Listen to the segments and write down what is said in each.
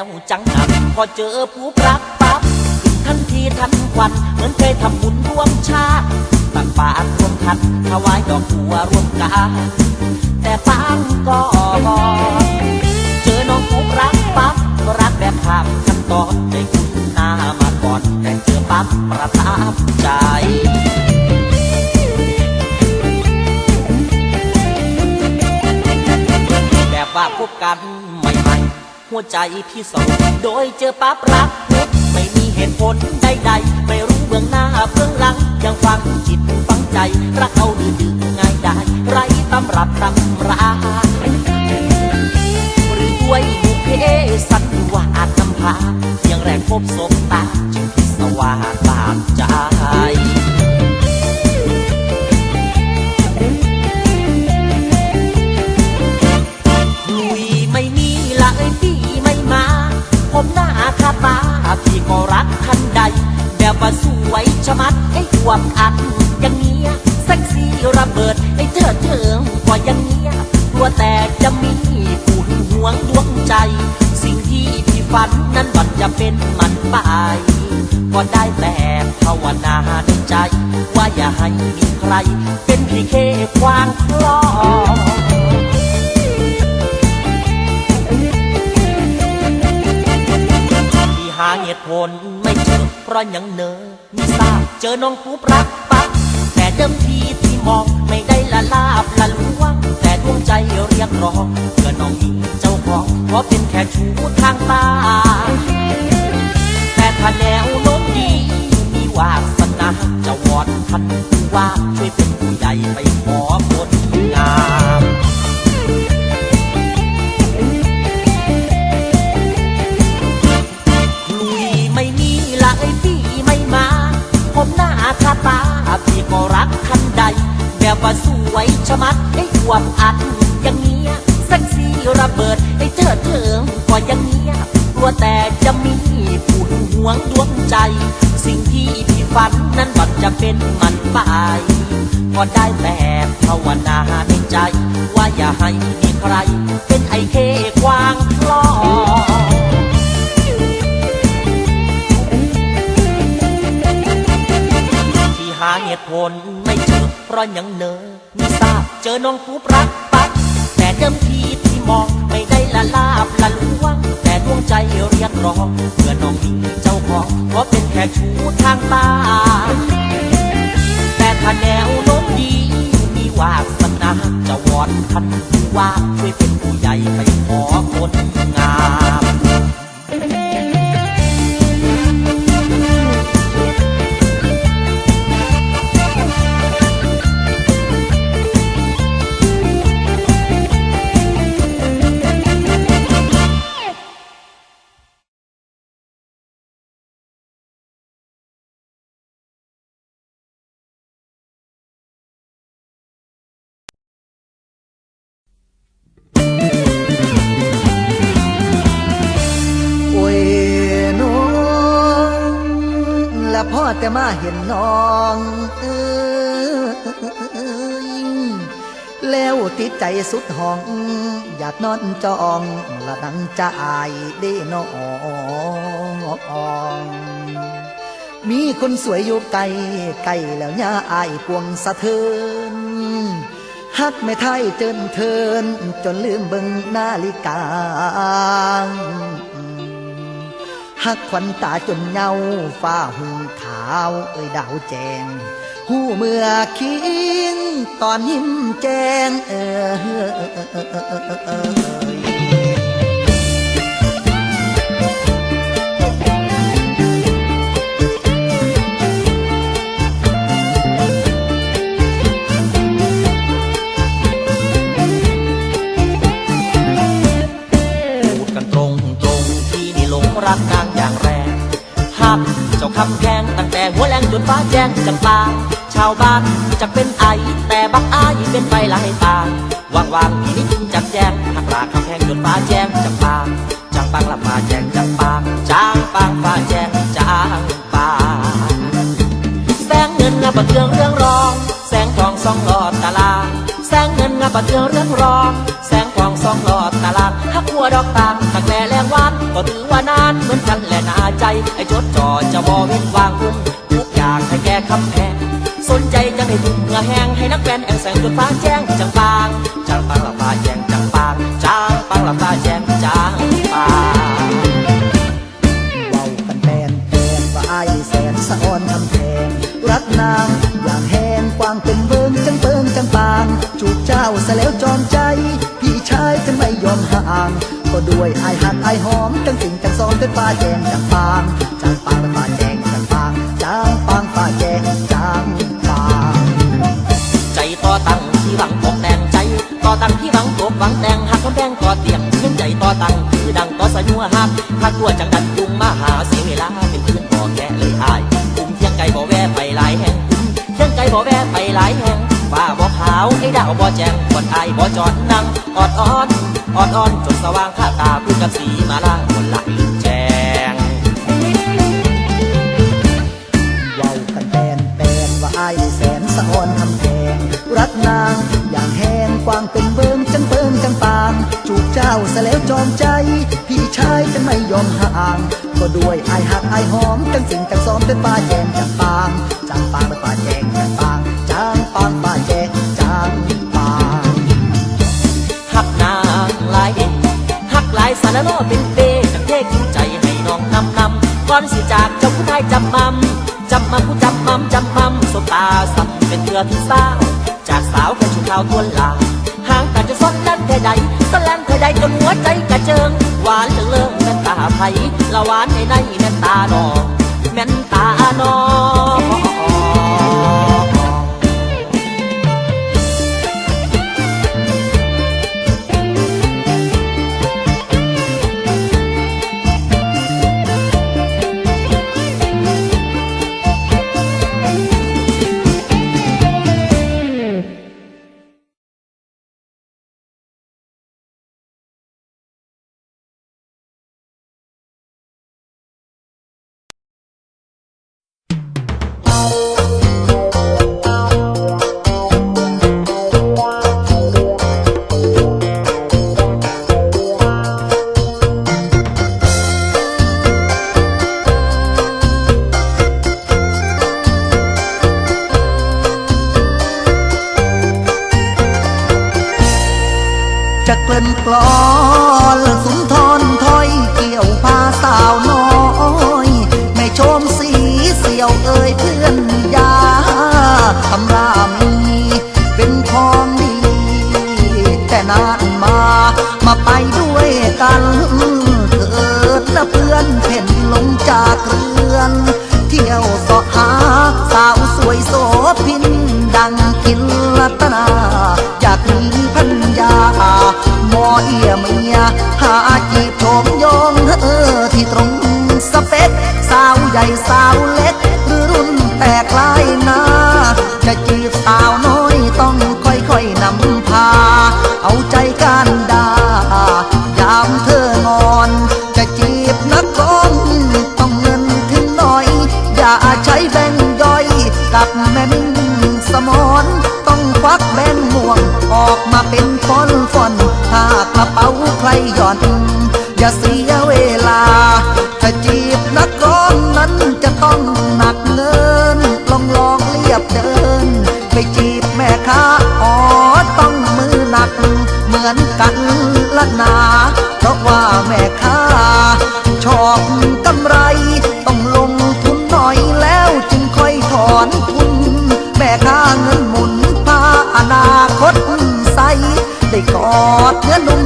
วกแนวจังหันพอเจอผู้รักปั๊บขึ้นทันทีทันควันเหมือนเคยทำบุญร่วมชาติตักบาตรร่วมขันถวายดอกบัวร่วมกันแต่ปางก็เจอน้องผู้รักปั๊บก็รักแบบข้ามขั้นตอนได้คุณหน้ามาก่อนแต่เจอปั๊บประทับใจแบบว่าพบกัน หัวใจพี่สองโดยเจอปั๊บรักปุ๊บไม่มีเหตุผลใดๆไม่รู้เบื้องหน้าเบื้องหลัง ยังฟังจิตฟังใจ รักเอาดื้อง่ายได้ไรตำรับตำราหรือด้วยบุพเพสันนิวาสนำพาเพียงแรกพบสบตาจึงพิศวาสบางใจ มัดไอ้อวบอัดอย่างเนี้ยเซ็กซี่ระเบิดไอ้เธอเถิงกว่าอย่างเนี้ยกลัวแต่จะมีผู้หึงหวงดวงใจ สิ่งที่พี่ฝันนั้นบัดจะเป็นมันไปก็ได้แต่ภาวนาในใจ ว่าอย่าให้มีใคร เป็นพี่เคควางคลอที่หาเหตุผล เจอเพราะยังเนอมีทราบเจอน้องปุ๊บรักปั๊บแต่เดิมทีที่มองไม่ได้ละลาบละลวง แต่ดวงใจเรียกร้องเพื่อน้องมีเจ้าของเพราะเป็นแค่ชูทางตา แต่ถ้าแนวโน้มดีมีวาสนาจะวอนท่านผู้ว่าช่วยเป็นผู้ใหญ่ไปขอคนงาม ว่าสวยชะมัดไอ้อวบอัดอย่างเนี้ยเซ็กซี่ระเบิดไอ้เธอเถิงก็อย่างเนี้ยกลัวแต่จะมีผู้หึงหวงดวงใจ สิ่งที่พี่ฝันนั้นบัดจะเป็นมันไปก็ได้แต่ภาวนาในใจ ว่าอย่าให้มีใคร เป็นไอ้เคกวางคลอที่หาเหตุผลไม่เจอเพราะยังเนอ ทราบ เจอน้องปุ๊บรักปั๊บแต่เดิมทีที่มองไม่ได้ละลาบละลวง แต่ดวงใจเรียกร้องเพื่อน้องมีเจ้าของเพราะเป็นแค่ชูทางตาแต่ถ้าแนวโน้มดีมีวาสนาจะวอนท่านผู้ว่าช่วยเป็นผู้ใหญ่ไปขอคนงาม ละพ่อแต่มาเห็นน้องเอ้ยแล้วติดใจสุดห้อง อยากนอนจองละนังจะอายได้น้องมีคนสวยอยู่ไกลไกลแล้วย่าอายพวงสะเทือนฮักไม่ไทยเจินเทิน จนลืมเบิ่งนาฬิกา หักขวัญตาจนเหงาฟ้าหุงขาว เอ้ยดาวแจง หูเมื่อคิงตอนยิ้มแจงเออ แต่หัวแจนฟ้าแจ้งจังตาชาวบ้านจะเป็นไอ แต่บักอายเป็นไฟลายตาวางวางๆพี่นิดจับแจ้งหักลาคำแพงจนฟ้าแจ้งจังปางจางปางละฟ้าแจ้งจังปางจางปางฟ้าแจ้งจางปางแสงเงินงาบะเทืองเรื่องรอง แสงทองสองหลอดตาลาแสงเงินงาบะเทืองเรื่องรอง แสงทองสองหลอดตาลาหักหัวดอกตาหากแมือนกันแหละนาใจไอ้จดจ่อจะบอเว้นวางคุ้ม สนใจจังให้ทุ่มเงื่อแห้งให้นักแฟนแองแสงจนฟ้าแจ้งจังปางจางปางละฟ้าแจ้งจังปางจางปางละฟ้าแจ้งจางปางเว้ากันแปนแปนว่าอายแสนสะอ่อนทำแพงรักนางอย่างแหงกวางเป็นเบิงจังเปิงจังปางจูบเจ้าซะแล้วจอมใจ พี่ชายจะไม่ยอมห่างก็ด้วยอายหักอายหอมจังสิ่งจังซ้อมเป็นฟ้าแจ้งจังปางจางปางเป็นฟ้าแจ้งจังปางจางปางฟ้าแจ้ง ตังที่หวังตกหวังแต่งหักกำแพงต่อเตียงเพียงใจต่อตังคือดังต่อสะยัวหักหักตัวจังดันยุงมาหาเสียเวลาเป็นเพื่อนบ่แก่เลยอายคุ้มเที่ยงไก่บ่แวะไปหลายแห่งคุ้มเที่ยงไก่บ่แวะไปหลายแห่งฟ้าบ่ขาวไอ้ดาวบ่แจงกดอายบ่จอดนั่งออดอ้อนออดอ้อนจนสว่างข้าตาพื้นกับสีมาล่างคนละลืมแจงเว้ากันแปนแปนว่าอายแสนสะออนทำแพงรักนาง วางเป็นเบิงจังเปิงจังปาง จูบเจ้าซะแล้วจอมใจ พี่ชายจะไม่ยอมห่าง ก็ด้วยอายหักอายหอมจังสิ่งจังซ้อมเป็นป้าแจงจังปางจางปางเป็นป้าแจงจังปางจางปางป้าแจงจางปางหักนางหลายเด่นหักหลายสารโลเป็นเปจังเทคิวใจให้น้องนำนำก่อนสิจากเจ้าผู้ชายจำมั่มจำมั่มผู้จำมั่มจำมั่มสบตาสับเป็นเรือที่สาวจากสาวแค่ชุดขาวทวนลา ใดสแล่นแค่ใดจนหัวใจกระเจิง หวานเหลืองเลิงแม่นตาไผ่ละหวานในในแม่นตาน้องแม่นตาน้อง ยเพื่อนยาคำรามีเป็นของดี แต่นานมา มาไปด้วยกันเถิดนะเพื่อนเพ่นลงจากเรือน เที่ยวสาะหาสาวสวยโสพินดังกินลัตนา อยากมีพันยาหมอเอียเมียหา ใช้แบงย่อยกับแม่มิ่งสมอนต้องควักแบงม่วง ออกมาเป็นฟอนฟอนถ้ากระเป๋าใครหย่อน อย่าเสียเวลาถ้าจีบนักร้องนั้นจะต้องหนักเงินลองลองเรียบเดิน ไปจีบแม่ค้าอ๋อต้องมือหนัก เหมือนกันละนาเพราะว่าแม่ อ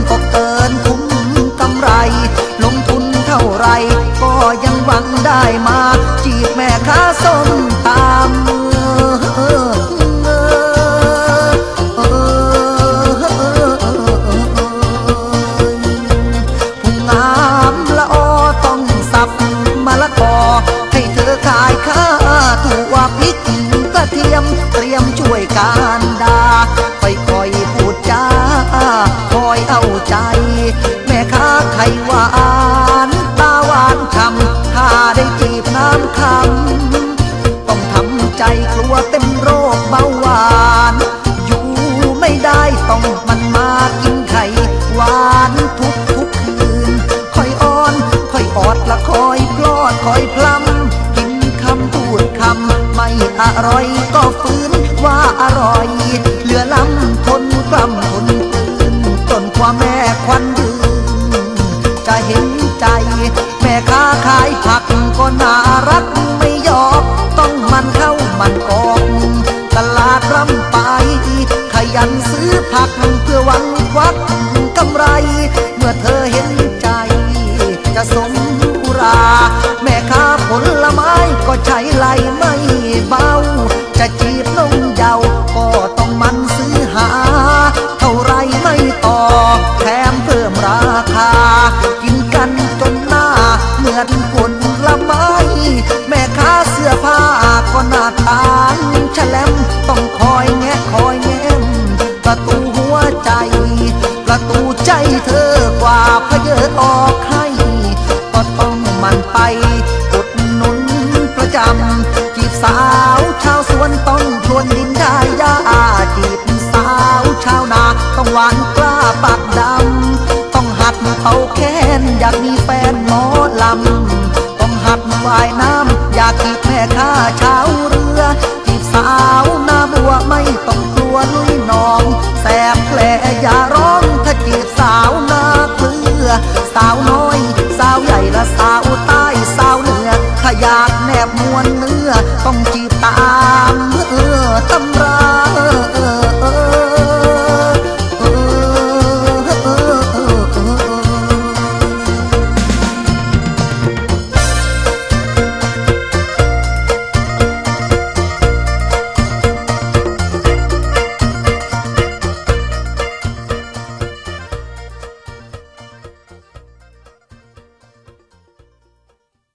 ไข่หวานตาหวานช้ำถ้าได้จีบน้ำคำต้องทำใจกลัวเต็มโรคเบาหวาน อยู่ไม่ได้ต้องมันมากินไข่หวานทุกทุกคืนคอยอ้อนคอยออดละคอยพลอดคอยพลั้มกินคำพูดคำไม่อร่อยก็ฟืน พักเพื่อหวังควักกำไร เมื่อเธอเห็นใจ จะสมอุรา แม่ค้าผลไม้ก็ใช้ไหล แค้นอยากมีแฟนหมอลำ ต้องหัดว่ายน้ำ อยากจีบแม่ค้าชาวเรือจีบสาวหน้าบัวไม่ต้องกลัวลุยนองแสบแผลอย่าร้องถ้าจีบสาวหน้าเกลือ สาวน้อย สาวใหญ่และสาวใต้สาวเหนือ ถ้าอยากแนบมวลเนื้อต้องจี